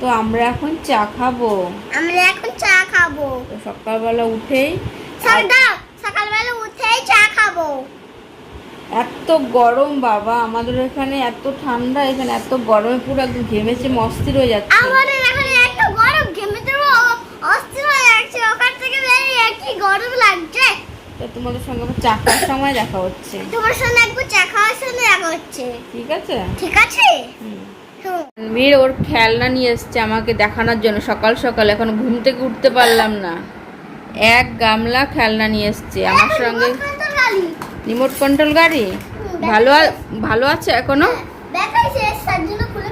তো আমরা এখন চা খাব। আমরা এখন চা খাব। তো সকালবেলা উঠেই সকাল সকালবেলা উঠেই চা খাব। এত গরম বাবা আমাদের এখানে এত ঠান্ডা এখানে এত গরমে পুরো একদম ঘেমেছে মস্তির হয়ে যাচ্ছে। আমাদের এখানে এত গরম ঘেমে অস্থির হয়ে যাচ্ছে। ওখান থেকে বেরিয়ে কি গরম লাগছে? তো তোমাদের সঙ্গে আবার চা খাওয়ার সময় দেখা হচ্ছে। তোমার সঙ্গে একবার চা খাওয়ার সঙ্গে দেখা হচ্ছে। ঠিক আছে? ঠিক আছে? হুম। হুম। বীর ওর খেলনা নিয়ে এসছে আমাকে দেখানোর জন্য। সকাল সকাল এখন ঘুম থেকে উঠতে পারলাম না। এক গামলা খেলনা নিয়ে এসছে। আমার সঙ্গে রিমোট কন্ট্রোল গাড়ি। ভালো ভালো আছে এখনও?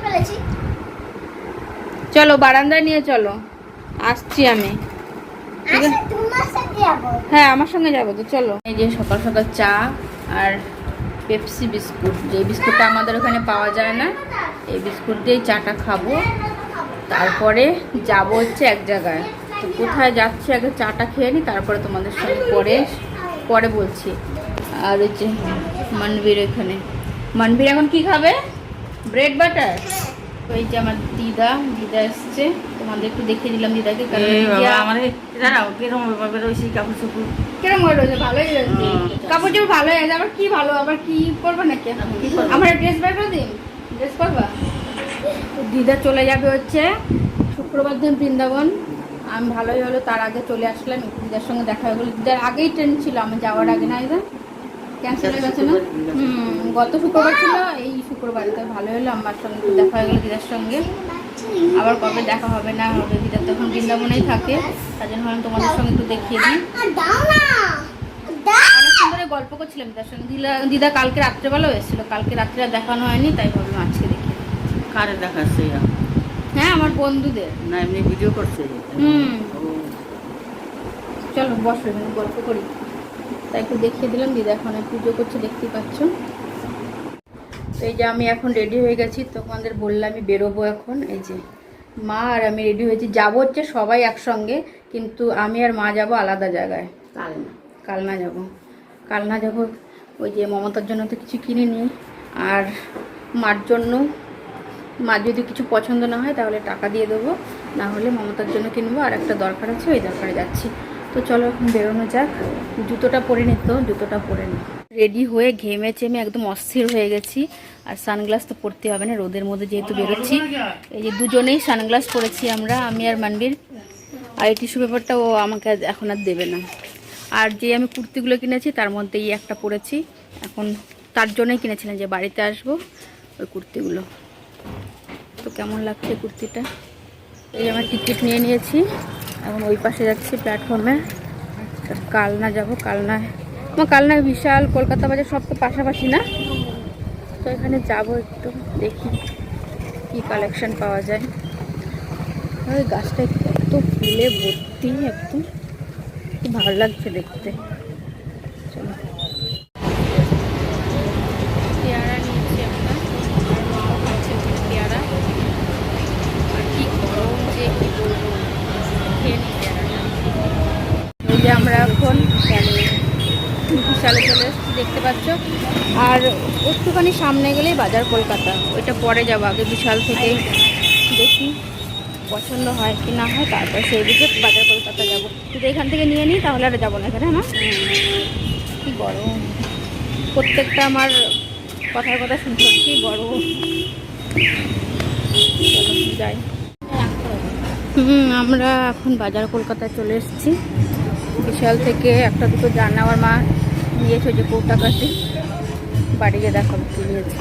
ফেলেছি। চলো বারান্দায় নিয়ে চলো। আসছি আমি। হ্যাঁ আমার সঙ্গে যাব তো চলো। এই যে সকাল সকাল চা আর পেপসি বিস্কুট। যে বিস্কুটটা আমাদের ওখানে পাওয়া যায় না এই বিস্কুট দিয়েই চাটা খাব। তারপরে যাব হচ্ছে এক জায়গায়। তো কোথায় যাচ্ছি আগে চাটা খেয়ে নিই তারপরে তোমাদের সঙ্গে পরে পরে বলছি। আর হচ্ছে মানবীর এখানে মানবীর এখন কি খাবে? Bread butter? ওই যে আমার দিদা দিদা এসছে। তোমাদের একটু দেখিয়ে দিলাম দিদাকে রয়েছি কিরম হয়ে ভালোই রয়েছে কাপড় চোপড় ভালো হয়ে আবার কি ভালো? আবার কি করবে নাকি? আমার ড্রেস বার করে দিন ড্রেস দিদা চলে যাবে হচ্ছে শুক্রবার দিন বৃন্দাবন। আমি ভালোই হলো, তার আগে চলে আসলাম দিদার সঙ্গে দেখা হয়ে গেলো। দিদার আগেই ট্রেন ছিল, আমি যাওয়ার আগে, না দিদা? ক্যান্সেল হয়ে গেছে না? গত শুক্রবার ছিল, এই শুক্রবার তো ভালো হলো, আমার সঙ্গে দেখা হয়ে গেলো দিদার সঙ্গে। আবার কবে দেখা হবে, না হবে, দিদা তখন বৃন্দাবনেই থাকে, তার জন্য তোমাদের সঙ্গে একটু দেখিয়ে দিই। অনেকক্ষণ ধরে গল্প করছিলাম দিদার সঙ্গে। দিদা দিদা কালকে রাত্রেবেলাও এসেছিল কালকে রাত্রে দেখানো হয়নি, তাই ভাবলাম কারে দেখাচ্ছে? হ্যাঁ আমার বন্ধুদের। না এমনি ভিডিও করছে। হুম। চলো বসো এখানে গল্প করি। তাই একটু দেখিয়ে দিলাম দিদা এখন পুজো করছে দেখতেই পাচ্ছ। তো এই যে আমি এখন রেডি হয়ে গেছি তোমাদের বললাম আমি বেরোবো এখন। এই যে মা আর আমি রেডি হয়েছি। যাব হচ্ছে সবাই একসঙ্গে কিন্তু আমি আর মা যাব আলাদা জায়গায়। কাল না। কাল না যাব। কাল না যাব ওই যে মমতার জন্য তো কিছু কিনিনি আর মার জন্য মার যদি কিছু পছন্দ না হয় তাহলে টাকা দিয়ে দেবো। না হলে মমতার জন্য কিনবো। আর একটা দরকার আছে, ওই দরকারে যাচ্ছি। তো চলো এখন বেরোনো যাক। জুতোটা পরে নি তো, জুতোটা পরে নি। রেডি হয়ে ঘেমে চেমে একদম অস্থির হয়ে গেছি। আর সানগ্লাস তো পরতে হবে না, রোদের মধ্যে যেহেতু বেরোচ্ছি। এই যে দুজনেই সানগ্লাস পরেছি আমরা, আমি আর মানবীর। আর এই টিস্যু পেপারটা ও আমাকে এখন আর দেবে না। আর যে আমি কুর্তিগুলো কিনেছি, তার মধ্যেই একটা পরেছি। এখন তার জন্যই কিনেছিলাম যে বাড়িতে আসব, ওই কুর্তিগুলো। তো কেমন লাগছে কুর্তিটা? এই আমার টিকিট নিয়ে নিয়েছি। এখন ওই পাশে যাচ্ছি প্ল্যাটফর্মে কালনা যাব কালনায় আমার কালনায় বিশাল, কলকাতা বাজার সব তো পাশাপাশি না? তো এখানে যাব একটু, দেখি কি কালেকশন পাওয়া যায়। ওই গাছটা কত ফুলে ভর্তি একদম। খুব ভালো লাগছে দেখতে। চলো। যে আমরা এখন বিশালে চলে এসেছি, দেখতে পাচ্ছ। আর একটুখানি সামনে গেলেই বাজার কলকাতা। ওইটা পরে যাব আগে বিশাল থেকে। দেখি পছন্দ হয় কি না হয়, তারপর সেই দিকে বাজার কলকাতা যাব। যদি এখান থেকে নিয়ে নিই, তাহলে আর যাব না এখানে, না? কি গরম। প্রত্যেকটা আমার কথার কথা শুনতে কি গরম। যাই। হুম, আমরা এখন বাজার কলকাতায় চলে এসেছি। বিশাল থেকে একটা দুটো জানা আমার মা নিয়েছে যে কৌটা কাটি বাড়ি গিয়ে দেখাবো কি নিয়েছে।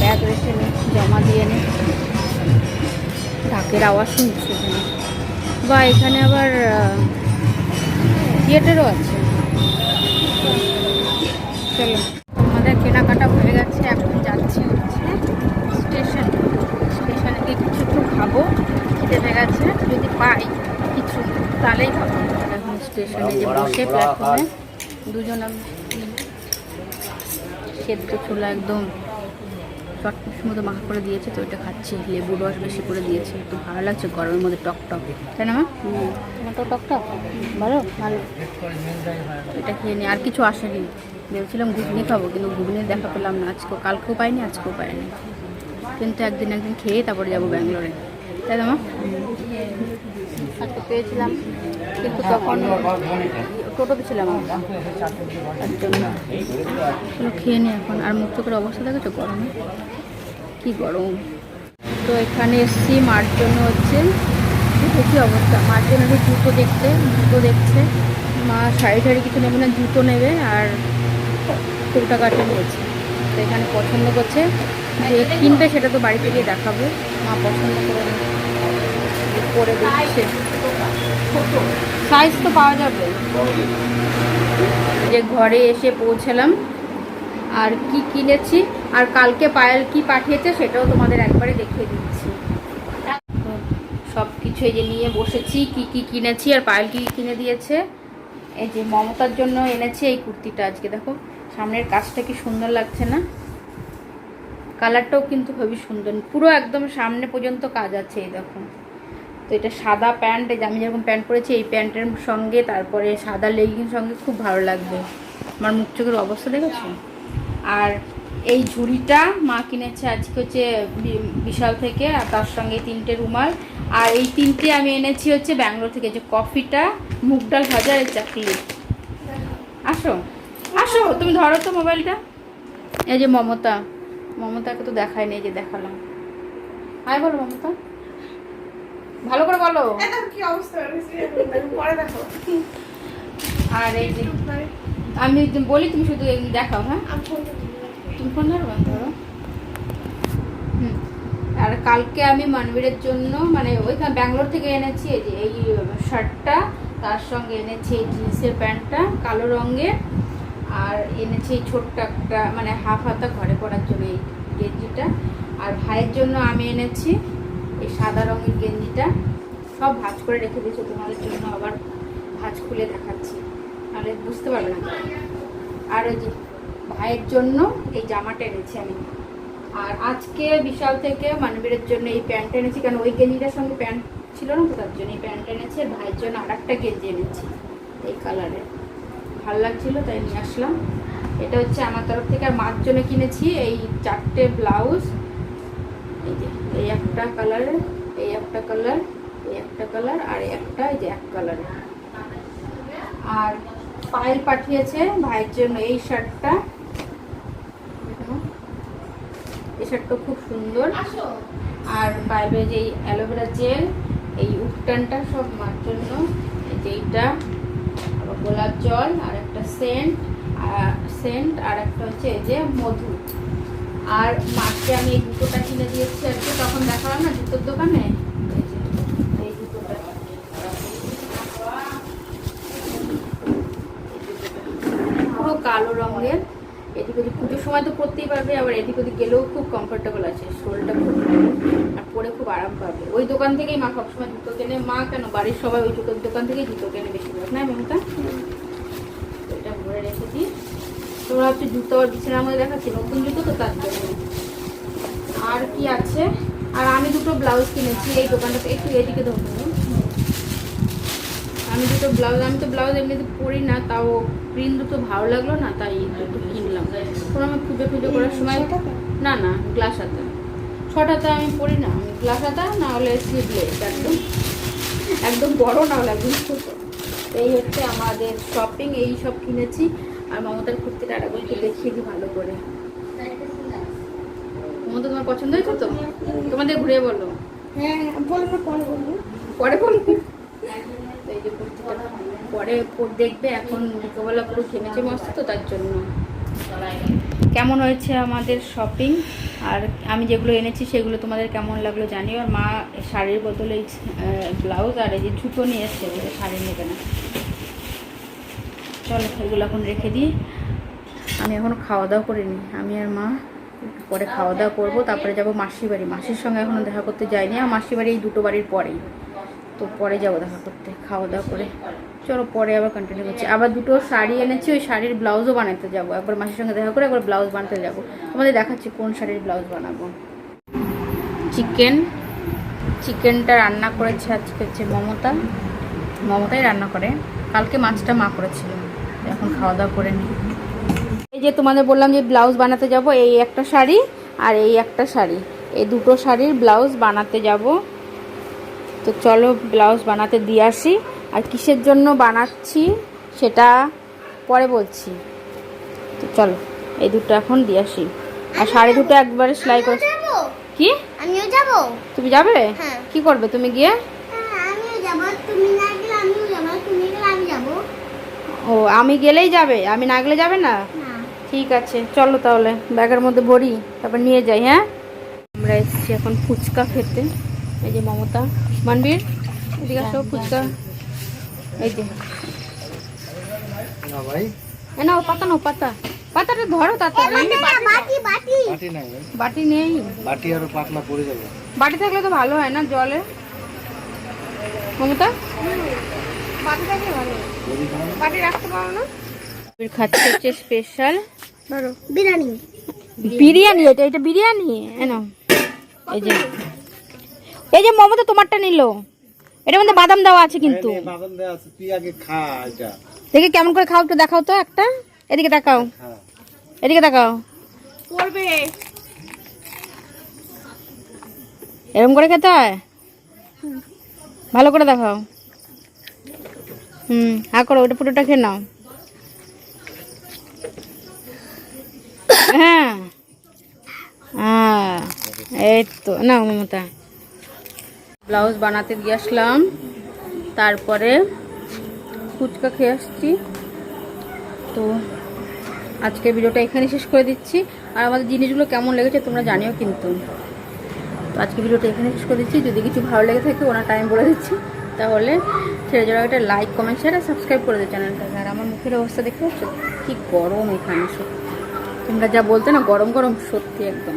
ব্যাগ রেখে নে, জমা দিয়ে নে। ঢাকের আওয়াজ শুনছি এখানে। বা এখানে আবার থিয়েটারও আছে। চলো। আমাদের কেনাকাটা হয়ে গেছে, এখন যাচ্ছি হচ্ছে স্টেশন স্টেশনে গিয়ে কিছু একটু খাব খেতে পেয়ে গেছে যদি পাই কিছু তাহলেই খাব এখন স্টেশনে যে বসে প্ল্যাটফর্মে দুজন সেদ্ধ ছোলা একদম চটপটির মতো মাখা করে দিয়েছে তো ওইটা খাচ্ছি। লেবু রস বেশি করে দিয়েছে। একটু ভালো লাগছে গরমের মধ্যে টক টক। তাই না মা? তোমার টক টক? ভালো? ভালো। এটা খেয়ে নিই আর কিছু আসেনি। ভেবেছিলাম ঘুগনি খাব কিন্তু ঘুগনি দেখা পেলাম না। আজকেও কালকেও পাইনি আজকেও পাইনি। কিন্তু একদিন একদিন খেয়ে তারপরে যাব ব্যাঙ্গালোরে। তাই তো মা? পেয়েছিলাম কিন্তু তখন টোটোতে ছিলাম তার জন্য খেয়ে নি এখন। আর মুখ চোখের অবস্থা দেখেছ গরমে। কি গরম। তো এখানে এসছি, মার জন্য হচ্ছে দেখি অবস্থা? মার জন্য জুতো দেখতে, জুতো দেখছে। মা শাড়ি টাড়ি কিছু নেবে না, জুতো নেবে আর কুর্তা কাটে নিয়েছে। তো এখানে পছন্দ করছে। যে কিনবে সেটা তো বাড়িতে গিয়ে দেখাবো। মা পছন্দ করে করে দিচ্ছে সাইজ তো পাওয়া যাবে। যে ঘরে এসে পৌঁছালাম। আর কি কিনেছি? আর কালকে পায়েল কি পাঠিয়েছে সেটাও তোমাদের একবারে দেখিয়ে দিচ্ছি। সব কিছু এই যে নিয়ে বসেছি, কি কি কিনেছি, আর পায়েল কি কিনে দিয়েছে? এই যে মমতার জন্য এনেছে এই কুর্তিটা আজকে, দেখো। সামনের কাজটা কি সুন্দর লাগছে না? কালারটাও কিন্তু খুবই সুন্দর। পুরো একদম সামনে পর্যন্ত কাজ আছে, এই দেখো। তো এটা সাদা প্যান্ট আমি যেরকম প্যান্ট পরেছি, এই প্যান্টের সঙ্গে তারপরে সাদা লেগিংয়ের সঙ্গে খুব ভালো লাগবে। আমার মুখ চোখের অবস্থা দেখেছ? আর এই ঝুড়িটা মা কিনেছে আজকে হচ্ছে বিশাল থেকে, আর তার সঙ্গে তিনটে রুমাল। আর এই তিনটে আমি এনেছি হচ্ছে ব্যাঙ্গালোর থেকে যে কফিটা, মুগ ডাল ভাজা আর চাকলি আসো আসো, তুমি ধরো তো মোবাইলটা। এই যে মমতা, মমতাকে তো দেখায় নেই যে দেখালাম। হাই বলো মমতা। ভালো করে বলো। কি অবস্থা? পরে দেখো। আর এই যে আমি বলি তুমি শুধু দেখাও হ্যাঁ। তুমি ফোন ধরবা? ধরো। আর কালকে আমি মানবীরের জন্য মানে ওইখানে ব্যাঙ্গালোর থেকে এনেছি এই যে এই শার্টটা তার সঙ্গে এনেছি এই জিন্সের প্যান্টটা কালো রঙের আর এনেছি এই ছোট্ট একটা মানে হাফ হাতা ঘরে পরার জন্য এই গেঞ্জিটা। আর ভাইয়ের জন্য আমি এনেছি এই সাদা রঙের গেঞ্জিটা সব ভাঁজ করে রেখে দিয়েছে, তোমাদের জন্য আবার ভাঁজ খুলে দেখাচ্ছি। তাহলে বুঝতে পারবে না। আর ওই যে ভাইয়ের জন্য এই জামাটা এনেছি আমি। আর আজকে বিশাল থেকে মানবীরের জন্য এই প্যান্ট এনেছি, কারণ ওই গেঞ্জিটার সঙ্গে প্যান্ট ছিল না তো, তার জন্য এই প্যান্ট এনেছি, আর ভাইয়ের জন্য আর একটা গেঞ্জি এনেছি এই কালারের ভালো লাগছিল, তাই নিয়ে আসলাম। এটা হচ্ছে আমার তরফ থেকে, আর মার জন্য কিনেছি এই চারটে ব্লাউজ। এই যে এই একটা কালারের এই একটা কালার এই একটা কালার আর একটা এই যে এক কালারের আর পায়েল পাঠিয়েছে ভাইয়ের জন্য এই শার্টটা এই শার্টটা খুব সুন্দর। আর পায়েলের যে অ্যালোভেরা জেল এই উঠটানটা সব মার জন্য। এই যে এইটা গোলাপ জল আর একটা সেন্ট সেন্ট আর একটা হচ্ছে এই যে মধু। আর মাকে আমি এই জুতোটা কিনে দিয়েছি আজকে তখন দেখালাম না জুতোর দোকানে? এই জুতোটা। পুরো কালো রঙের। এদিক ওদিক পুজোর সময় তো পরতেই পারবে, আবার এদিক ওদিক গেলেও খুব কমফোর্টেবল আছে, শোলটা খুব আর পরে খুব আরাম পাবে। ওই দোকান থেকেই মা সবসময় জুতো কেনে। মা কেন? বাড়ির সবাই ওই জুতোর দোকান থেকেই জুতো কেনে বেশিরভাগ, না মমতা তো এটা ভরে রেখে দিই তোমরা হচ্ছে জুতো আর বিছানার মধ্যে দেখাচ্ছি নতুন জুতো তো তার জন্য আর কি আছে? আর আমি দুটো ব্লাউজ কিনেছি এই দোকানটাতে একটু এদিকে ধরবো আমি দুটো ব্লাউজ আমি তো ব্লাউজ এমনিতে পরি না তাও প্রিন্ট দুটো ভালো লাগল না তাই দুটো কিনলাম। কোনো আমি পুজো টুজো করার সময় না না গ্লাস হাতা। ছটাতে আমি পরি না আমি গ্লাস হাতা না হলে স্লিভলেস একদম একদম বড় না হলে একদম ছোটো। এই হচ্ছে আমাদের শপিং এই সব কিনেছি। আর মমতার একবার একটু দেখিয়ে দিই ভালো করে। মমতা তোমার পছন্দ হয়েছে তো? তোমাদের ঘুরে বলো। হ্যাঁ বলব পরে বলব পরে বলব এই যে কুর্তিটা পরে দেখবে এখন বিকেলবেলা পুরো ঘেমেছে মস্ত তো তার জন্য। কেমন হয়েছে আমাদের শপিং আর আমি যেগুলো এনেছি সেগুলো তোমাদের কেমন লাগল জানিও। আর মা শাড়ির বদলে ব্লাউজ আর এই যে জুতো নিয়ে এসছে বলে শাড়ি নেবে না। চলো এগুলো এখন রেখে দিই। আমি এখনও খাওয়া দাওয়া করিনি। আমি আর মা পরে খাওয়া দাওয়া করব, তারপরে যাব মাসির বাড়ি। মাসির সঙ্গে এখনও দেখা করতে যাইনি আর মাসির বাড়ি এই দুটো বাড়ির পরেই। তো পরে যাব দেখা করতে, খাওয়া দাওয়া করে। চলো পরে আবার কন্টিনিউ করছি। আবার দুটো শাড়ি এনেছি, ওই শাড়ির ব্লাউজও বানাতে যাব। একবার মাসির সঙ্গে দেখা করে একবার ব্লাউজ বানাতে যাব। তোমাদের দেখাচ্ছি কোন শাড়ির ব্লাউজ বানাবো। চিকেন, চিকেনটা রান্না করেছে আজকে হচ্ছে মমতা। মমতাই রান্না করে। কালকে মাছটা মা করেছিল। এখন খাওয়া দাওয়া করে নিই। এই যে তোমাদের বললাম যে ব্লাউজ বানাতে যাব এই একটা শাড়ি আর এই একটা শাড়ি। এই দুটো শাড়ির ব্লাউজ বানাতে যাব। তো চলো ব্লাউজ বানাতে দিয়ে আসি। আর কিসের জন্য বানাচ্ছি সেটা পরে বলছি। তো চলো এই দুটো এখন দিয়ে আসি। আর শাড়ি দুটো একবারে সেলাই করে কি? আমিও যাব। তুমি যাবে? হ্যাঁ। কি করবে তুমি গিয়ে? হ্যাঁ, আমিও যাব। তুমি না গেলে আমিও যাব তুমি গেলে আমি যাব ও আমি গেলেই যাবে? আমি না গেলে যাবে না? না। ঠিক আছে চলো তাহলে। ব্যাগের মধ্যে ভরি তারপর নিয়ে যাই হ্যাঁ? আমরা এসেছি এখন ফুচকা খেতে। এই যে মমতা। মানবীর এদিকে আসো ফুচকা। এই যে। না নাও পাতা নাও পাতা। পাতাটা ধরো তাড়াতাড়ি। বাটি বাটি। বাটি নাই বাটি নেই। বাটি আরও পাতলা পড়ে যাবে। বাটি থাকলে তো ভালো হয় না জলে? মমতা? বাটি থাকলে ভালো হয়। খাচ্ছে হচ্ছে স্পেশাল বিরিয়ানি। বিরিয়ানি এটা এটা বিরিয়ানি? এনো এই যে এই যে তোমারটা নিল। এটার মধ্যে বাদাম দেওয়া আছে কিন্তু। এই বাদাম দেওয়া আছে তুই আগে খা এটা। দেখে কেমন করে খাও একটু দেখাও তো একটা। এদিকে দেখাও। এদিকে দেখাও। করবে। এরকম করে খেতে হয়? ভালো করে দেখাও। হুম হা করো, ওটা পুরোটা খেয়ে নাও। হ্যাঁ। হ্যাঁ এই তো না মমতা। ব্লাউজ বানাতে দিয়ে আসলাম, তারপরে ফুচকা খেয়ে আসছি। তো আজকে ভিডিওটা এখানে শেষ করে দিচ্ছি। আর আমাদের জিনিসগুলো কেমন লেগেছে তোমরা জানিও কিন্তু। তো আজকে ভিডিওটা এখানে শেষ করে দিচ্ছি। যদি কিছু ভালো লেগে থাকে, ওনার টাইম বলে দিচ্ছি। তাহলে ছেড়ে যাওয়া একটা লাইক কমেন্ট শেয়ার আর সাবস্ক্রাইব করে দেয় চ্যানেলটাকে আর আমার মুখের অবস্থা দেখতে পাচ্ছ? কি গরম এখানে, সত্যি। তোমরা যা বলতে না, গরম গরম, সত্যি একদম।